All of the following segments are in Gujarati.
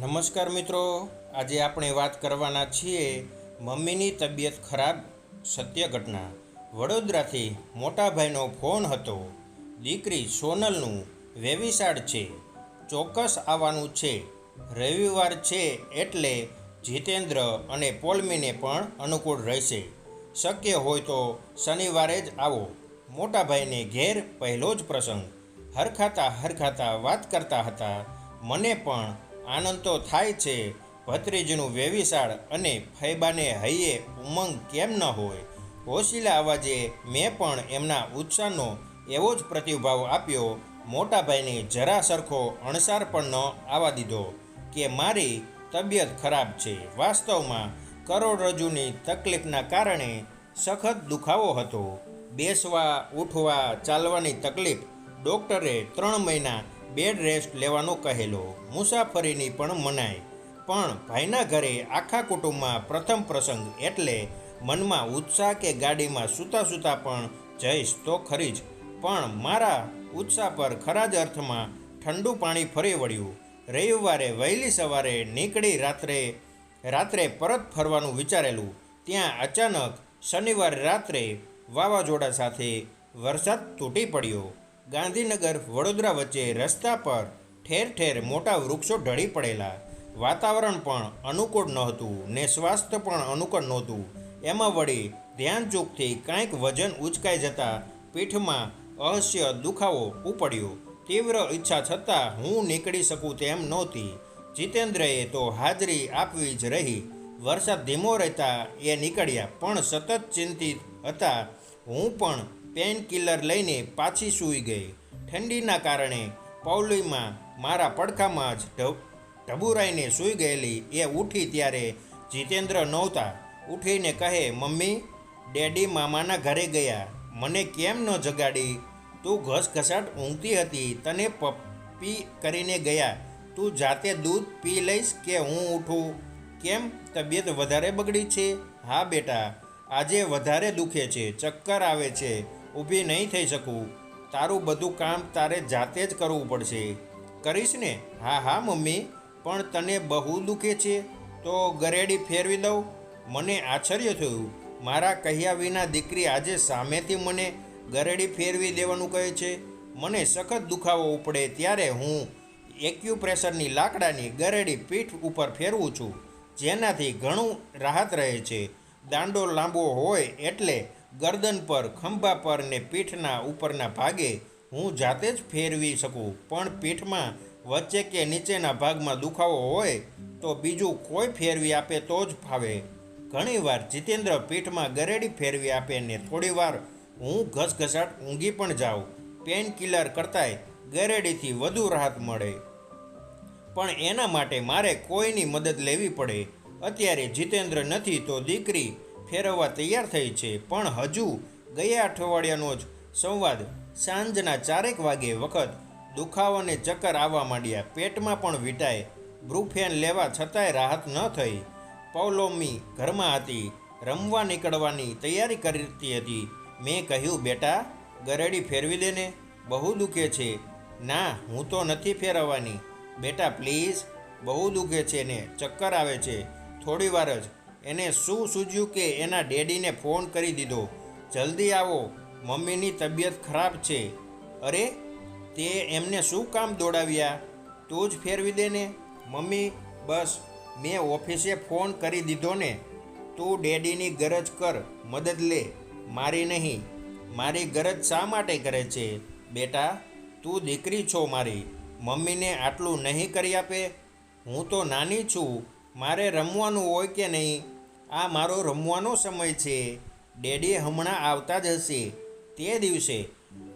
નમસ્કાર મિત્રો, આજે આપણે વાત કરવાના છીએ મમ્મીની તબિયત ખરાબ સત્ય ઘટના. વડોદરાથી મોટાભાઈનો ફોન હતો. દીકરી સોનલનું વેવિશાળ છે, ચોક્કસ આવવાનું છે, રવિવાર છે એટલે જીતેન્દ્ર અને પોલમીને પણ અનુકૂળ રહેશે. શક્ય હોય તો શનિવારે જ આવો. મોટાભાઈને ઘેર પહેલો જ પ્રસંગ. હરખાતા હરખાતા વાત કરતા હતા. મને પણ આનંદ તો થાય છે. ભત્રીજીનું વેવિશાળ અને ફૈબાને હૈયે ઉમંગ કેમ ન હોય? હોશીલા અવાજે મેં પણ એમના ઉત્સાહનો એવો જ પ્રતિભાવ આપ્યો. મોટાભાઈને જરા સરખો અણસાર પણ ન આવવા દીધો કે મારી તબિયત ખરાબ છે. વાસ્તવમાં કરોડરજ્જુની તકલીફના કારણે સખત દુખાવો હતો. બેસવા, ઉઠવા, ચાલવાની તકલીફ ડૉક્ટરે ત્રણ મહિના બેડ રેસ્ટ લેવાનો કહેલો. મુસાફરીની પણ મનાય પણ ભાઈના ઘરે આખા કુટુંબમાં પ્રથમ પ્રસંગ એટલે મનમાં ઉત્સાહ કે ગાડીમાં સૂતા સૂતા પણ જઈશ તો ખરી જ. પણ મારા ઉત્સાહ પર ખરા જ અર્થમાં ઠંડુ પાણી ફરી વળ્યું. રવિવારે વહેલી સવારે નીકળી રાત્રે રાત્રે પરત ફરવાનું વિચારેલું. ત્યાં અચાનક શનિવારે રાત્રે વાવાઝોડા સાથે વરસાદ તૂટી પડ્યો. ગાંધીનગર વડોદરા વચ્ચે રસ્તા પર ઠેર ઠેર મોટા વૃક્ષો ઢળી પડેલા. વાતાવરણ પણ અનુકૂળ નહોતું ને સ્વાસ્થ્ય પણ અનુકૂળ નહોતું. એમાં વળી ધ્યાન ચૂકથી કાંઈક વજન ઉચકાઈ જતાં પીઠમાં અહસ્ય દુખાવો ઉપડ્યો. તીવ્ર ઈચ્છા છતાં હું નીકળી શકું તેમ નહોતી. જીતેન્દ્રએ તો હાજરી આપવી જ રહી. વરસાદ ધીમો રહેતા એ નીકળ્યા પણ સતત ચિંતિત હતા. હું પણ પેન કિલર લઈને પાછી સૂઈ ગઈ. ઠંડીના કારણે પૌલીમાં મારા પડખામાં જ ઢબુરાઈને સૂઈ ગયેલી. એ ઉઠી ત્યારે જીતેન્દ્ર નહોતા. ઉઠીને કહે, મમ્મી, ડેડી મામાના ઘરે ગયા. મને કેમ ન જગાડી? તું ઘસઘસાટ ઊંઘતી હતી. તને પપ્પી કરીને ગયા. તું જાતે દૂધ પી લઈશ કે હું ઉઠું? કેમ તબિયત વધારે બગડી છે? હા બેટા, આજે વધારે દુખે છે. ચક્કર આવે છે. ઊભી નહીં થઈ શકું. તારું બધું કામ તારે જાતે જ કરવું પડશે. કરીશ ને? હા હા, મમ્મી. પણ તને બહુ દુખે છે? તો ગરેડી ફેરવી દઉં? મને આશ્ચર્ય થયું. મારા કહ્યા વિના દીકરી આજે સામેથી મને ગરેડી ફેરવી દેવાનું કહે છે. મને સખત દુખાવો ઉપડે ત્યારે હું એક્યુપ્રેશરની લાકડાની ગરેડી પીઠ ઉપર ફેરવું છું. જેનાથી ઘણું રાહત રહે છે. દાંડો લાંબો હોય એટલે ગરદન પર, ખંભા પર ને પીઠના ઉપરના ભાગે હું જાતે જ ફેરવી શકું. પણ પીઠમાં વચ્ચે કે નીચેના ભાગમાં દુખાવો હોય તો બીજું કોઈ ફેરવી આપે તો જ ફાવે. ઘણીવાર જીતેન્દ્ર પીઠમાં ગરેડી ફેરવી આપે ને થોડીવાર હું ઘસઘસાટ ઊંઘી પણ જાઉં. પેન કિલર કરતાંય ગરેડીથી વધુ રાહત મળે. પણ એના માટે મારે કોઈની મદદ લેવી પડે. અત્યારે જીતેન્દ્ર નથી તો દીકરી ફેરવવા તૈયાર થઈ છે. પણ હજુ ગયા અઠવાડિયાનો જ સંવાદ સાંજના ચારેક વાગે વખત દુખાવાને ચક્કર આવવા માંડ્યા. પેટમાં પણ વીટાય. બ્રુફેન લેવા છતાંય રાહત ન થઈ. પૌલોમી ઘરમાં હતી. રમવા નીકળવાની તૈયારી કરતી હતી. મેં કહ્યું, બેટા, ગરેડી ફેરવી દેને બહુ દુખે છે. ના, હું તો નથી ફેરવવાની. બેટા, પ્લીઝ. બહુ દુખે છે ને. ચક્કર આવે છે. થોડી વાર જ. એને શું સૂઝ્યું કે એના ડેડીને ફોન કરી દીધો? જલ્દી આવો, મમ્મીની તબિયત ખરાબ છે. અરે, તે એમને શું કામ દોડાવ્યા? તું જ ફેરવી દે ને. મમ્મી, બસ, મેં ઓફિસે ફોન કરી દીધો ને. તું ડેડીની ગરજ કર, મદદ લે. મારી નહીં. મારી ગરજ શા માટે કરે છે? બેટા, તું દીકરી છો મારી. મમ્મીને આટલું નહીં કરી આપે? હું તો નાની છું. મારે રમવાનું હોય કે નહીં? આ મારો રમવાનો સમય છે. ડેડી હમણાં આવતા જ હશે. તે દિવસે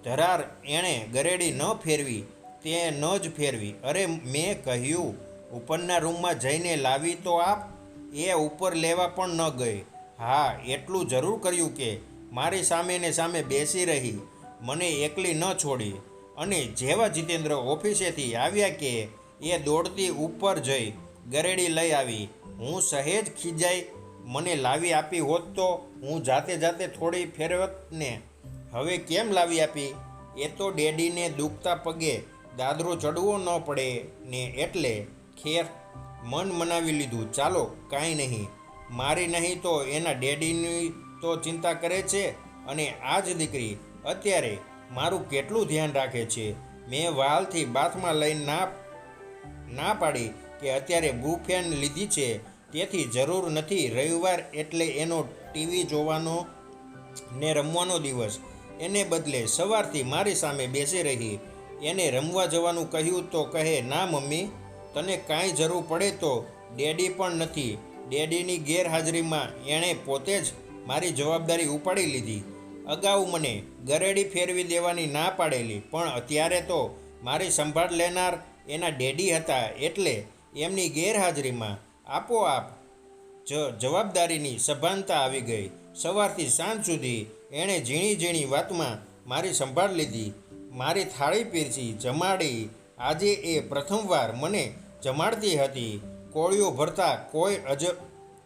ધરાર એણે ગરેડી ન ફેરવી, તે ન જ ફેરવી. અરે, મેં કહ્યું, ઉપરના રૂમમાં જઈને લાવી તો આપ. એ ઉપર લેવા પણ ન ગઈ. હા, એટલું જરૂર કર્યું કે મારી સામે ને સામે બેસી રહી. મને એકલી ન છોડી. અને જેવા જીતેન્દ્ર ઓફિસેથી આવ્યા કે એ દોડતી ઉપર જઈ ગરેડી લઈ આવી. હું સહેજ ખીજાઈ મને લાવી આપી હોત તો હું જાતે જાતે થોડી ફેરવત ને. હવે કેમ લાવી આપી? એ તો ડેડીને દુખતા પગે દાદરો ચડવો ન પડે ને એટલે ખેર મન મનાવી લીધું, ચાલો, કાંઈ નહીં. મારી નહીં તો એના ડેડીની તો ચિંતા કરે છે અને આ જ દીકરી અત્યારે મારું કેટલું ધ્યાન રાખે છે. મેં વાલથી બાથમાં લઈને ના ના પાડી કે અત્યારે બુફેન લીધી છે. તેથી જરૂર નથી. રવિવાર એટલે એનો ટીવી જોવાનો ને રમવાનો દિવસ. એને બદલે સવારથી મારી સામે બેસી રહી. એને રમવા જવાનું કહ્યું તો કહે, ના મમ્મી, તને કાંઈ જરૂર પડે તો ડેડી પણ નથી. ડેડીની ગેરહાજરીમાં એણે પોતે જ મારી જવાબદારી ઉપાડી લીધી. અગાઉ મને ગરેડી ફેરવી દેવાની ના પાડેલી, પણ અત્યારે તો મારી સંભાળ લેનાર એના ડેડી હતા એટલે એમની ગેરહાજરીમાં આપોઆપ જ જવાબદારીની સભાનતા આવી ગઈ. સવારથી સાંજ સુધી એણે ઝીણી ઝીણી વાતમાં મારી સંભાળ લીધી. મારી થાળી પીરસી, જમાડી. આજે એ પ્રથમવાર મને જમાડતી હતી. કોળીઓ ભરતા કોઈ અજબ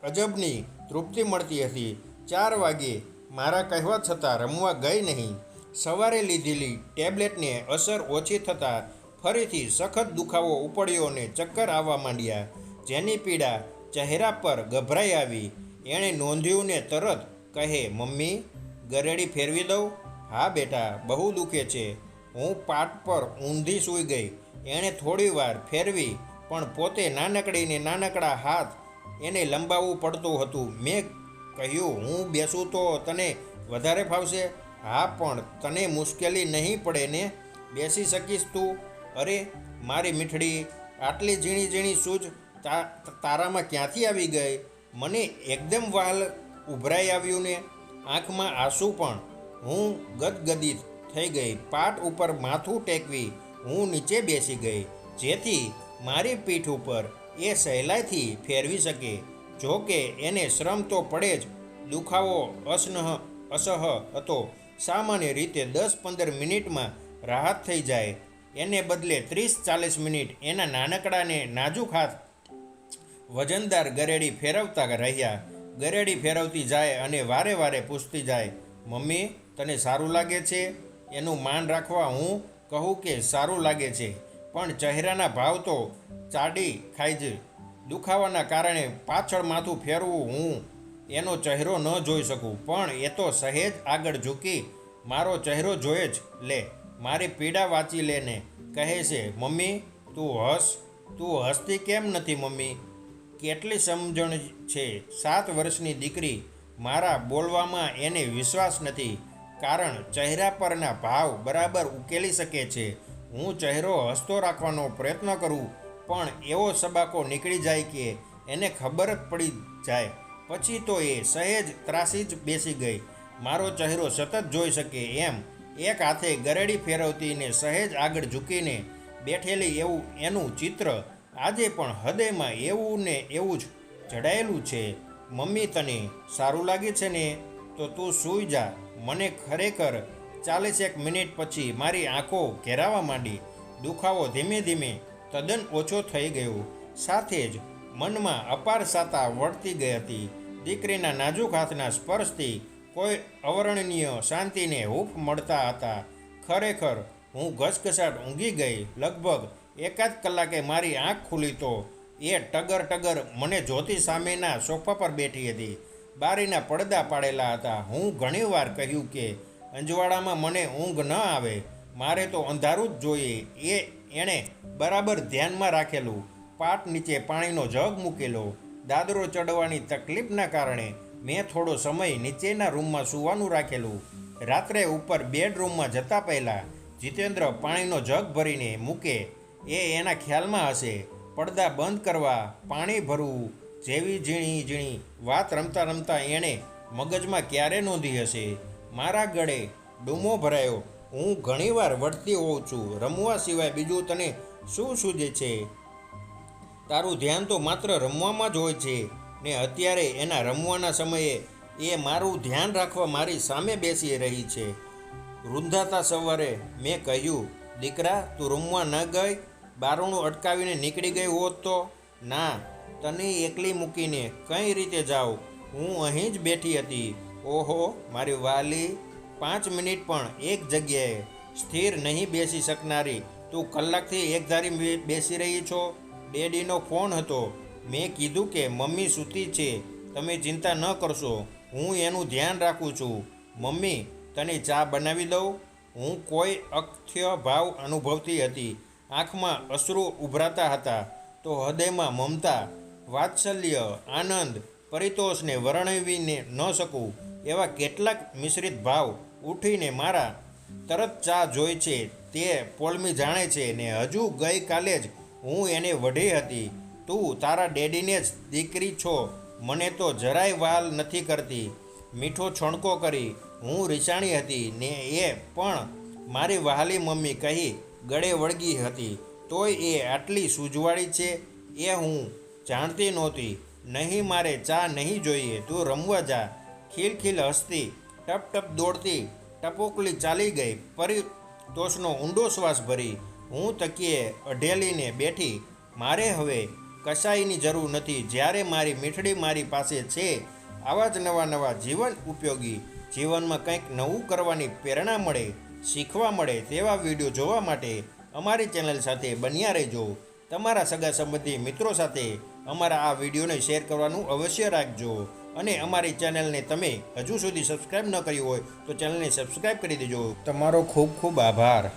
અજબની તૃપ્તિ મળતી હતી. ચાર વાગે મારા કહેવા છતાં રમવા ગઈ નહીં. સવારે લીધેલી ટેબ્લેટને અસર ઓછી થતાં ફરીથી સખત દુખાવો ઉપડ્યો અને ચક્કર આવવા માંડ્યા. જેની પીડા ચહેરા પર ગભરાઈ આવી, એણે નોંધ્યું ને તરત કહે, મમ્મી, ગરેડી ફેરવી દઉં? હા બેટા, બહુ દુખે છે. હું પાટ પર ઊંધી સૂઈ ગઈ. એણે થોડી વાર ફેરવી, પણ પોતે નાનકડીને નાનકડા હાથ એને લંબાવવું પડતું હતું. મેં કહ્યું, હું બેસું તો તને વધારે ફાવશે? હા, પણ તને મુશ્કેલી નહીં પડે ને? બેસી શકીશ તું? અરે, મારી મીઠડી, આટલી ઝીણી ઝીણી સૂઝ તારામાં ક્યાંથી આવી ગઈ? મને એકદમ વાલ ઉભરાઈ આવ્યું ને આંખમાં આંસુ પણ. હું ગદગદિત થઈ ગઈ, પાટ ઉપર માથું ટેકવી, હું નીચે બેસી ગઈ, જેથી મારી પીઠ ઉપર એ સહેલાઈથી ફેરવી શકે. જો કે એને શ્રમ તો પડે જ. દુખાવો અસનહ, અસહ હતો. સામાન્ય રીતે દસ પંદર મિનિટમાં રાહત થઈ જાય. એને બદલે ત્રીસ ચાલીસ મિનિટ એના નાનકડાને નાજુક હાથ વજનદાર ગરેડી ફેરવતા રહ્યા. ગરેડી ફેરવતી જાય અને વારે વારે પૂછતી જાય, મમ્મી, તને સારું લાગે છે? એનું માન રાખવા હું કહું કે સારું લાગે છે. પણ ચહેરાના ભાવ તો ચાડી ખાઈ જ. દુખાવાના કારણે પાછળ માથું ફેરવું હું એનો ચહેરો ન જોઈ શકું. પણ એ તો સહેજ આગળ ઝૂકી, મારો ચહેરો જોયે જ, લે. મારી પીડા વાંચી લે ને. કહે છે, મમ્મી, તું હસ. તું હસતી કેમ નથી, મમ્મી? કેટલી સમજણ છે? સાત વર્ષની દીકરી મારા બોલવામાં એને વિશ્વાસ નથી, કારણ ચહેરા પરના ભાવ બરાબર ઉકેલી શકે છે. હું ચહેરો હસતો રાખવાનો પ્રયત્ન કરું, પણ એવો સબાકો નીકળી જાય કે એને ખબર જ પડી જાય. પછી તો એ સહેજ ત્રાસી જ બેસી ગઈ. મારો ચહેરો સતત જોઈ શકે એમ, એક હાથે ગરેડી ફેરવતીને સહેજ આગળ ઝૂકીને બેઠેલી એવું એનું ચિત્ર આજે પણ હૃદયમાં એવું ને એવું જ જડાયેલું છે. મમ્મી તને સારું લાગે છે ને? તો તું સૂઈ જા. મને ખરેખર ચાલીસેક મિનિટ પછી મારી આંખો ઘેરાવા માંડી. દુખાવો ધીમે ધીમે તદ્દન ઓછો થઈ ગયો. સાથે જ મનમાં અપાર સાતા વળતી ગઈ હતી. દીકરીના નાજુક હાથના સ્પર્શથી કોઈ અવર્ણનીય શાંતિને હૂફ મળતા હતા. ખરેખર હું ઘસઘસાટ ઊંઘી ગઈ. લગભગ એકાદ કલાકે મારી આંખ ખુલી તો એ ટગર ટગર મને જોતી સામેના સોફા પર બેઠી હતી. બારીના પડદા પાડેલા હતા. હું ઘણીવાર કહ્યું કે, અંજવાળામાં મને ઊંઘ ન આવે. મારે તો અંધારું જ જોઈએ. એ એણે બરાબર ધ્યાનમાં રાખેલું. પાટ નીચે પાણીનો જગ મૂકેલો. દાદરો ચડવાની તકલીફના કારણે મેં થોડો સમય નીચેના રૂમમાં સૂવાનું રાખેલું. રાત્રે ઉપર બેડરૂમમાં જતા પહેલાં જીતેન્દ્ર પાણીનો જગ ભરીને મૂકે એ એના ખ્યાલમાં હશે. પડદા બંધ કરવા, પાણી ભરવું, જેવી ઝીણી ઝીણી વાત રમતા રમતા એણે મગજમાં ક્યારે નોંધી હશે? મારા ગળે ડૂમો ભરાયો. હું ઘણીવાર વળતી હોઉં છું. રમવા સિવાય બીજું તને શું સૂજે છે? તારું ધ્યાન તો માત્ર રમવામાં જ હોય છે. ને અત્યારે એના રમવાના સમયે એ મારું ધ્યાન રાખવા મારી સામે બેસી રહી છે. રૂંધાતા સવારે મેં કહ્યું, દીકરા, તું રમવા ન ગઈ? બારણું અટકાવીને નીકળી ગઈ હોત તો? ના, તને એકલી મૂકીને કઈ રીતે જાઉં? હું અહીં જ બેઠી હતી. ઓહો, મારી વાલી, પાંચ મિનિટ પણ એક જગ્યાએ સ્થિર નહીં બેસી શકનારી. તું કલાકથી એક ધારી બેસી રહી છો? ડેડીનો ફોન હતો. મેં કીધું કે મમ્મી સૂતી છે. તમે ચિંતા ન કરશો. હું એનું ધ્યાન રાખું છું. મમ્મી, તને ચા બનાવી દઉં? હું કોઈ અકથ્ય ભાવ અનુભવતી હતી. આંખમાં અશ્રુ ઉભરાતા હતા તો હૃદયમાં મમતા, વાત્સલ્ય, આનંદ, પરિતોષને વર્ણવીને ન શકું એવા કેટલાક મિશ્રિત ભાવ ઉઠીને મારા તરત ચા જોઈ છે, તે પોલમી જાણે છે ને હજુ ગઈકાલે જ હું એને વઢી હતી. તું તારા ડેડીને જ દીકરી છો, મને તો જરાય વાલ નથી કરતી. મીઠો છણકો કરી હું રીસાણી હતી ને એ પણ મારી વહાલી મમ્મી કહી ગળે વળગી હતી. તોય એ આટલી સૂજવાળી છે? એ હું જાણતી નહોતી. નહીં, મારે ચા નહીં જોઈએ. તું રમવા જા. ખીલખીલ હસતી, ટપ ટપ દોડતી, ટપોકલી ચાલી ગઈ. પરિતોષનો ઊંડો શ્વાસ ભરી. હું તકીએ અઢેલીને બેઠી. મારે હવે કશાયની જરૂર નથી. જ્યારે મારી મીઠડી મારી પાસે છે, આવા જ નવા નવા જીવન ઉપયોગી. જીવનમાં કંઈક નવું કરવાની પ્રેરણા મળે. શીખવા મળે તેવા વીડિયો જોવા માટે અમારી ચેનલ સાથે બન્યા રહેજો. તમારા સગા સંબંધી મિત્રો સાથે અમારા આ વિડીયોને શેર કરવાનું અવશ્ય રાખજો. અને અમારી ચેનલને તમે હજુ સુધી સબસ્ક્રાઈબ ન કરી હોય તો ચેનલને સબસ્ક્રાઈબ કરી દેજો. તમારો ખૂબ ખૂબ આભાર.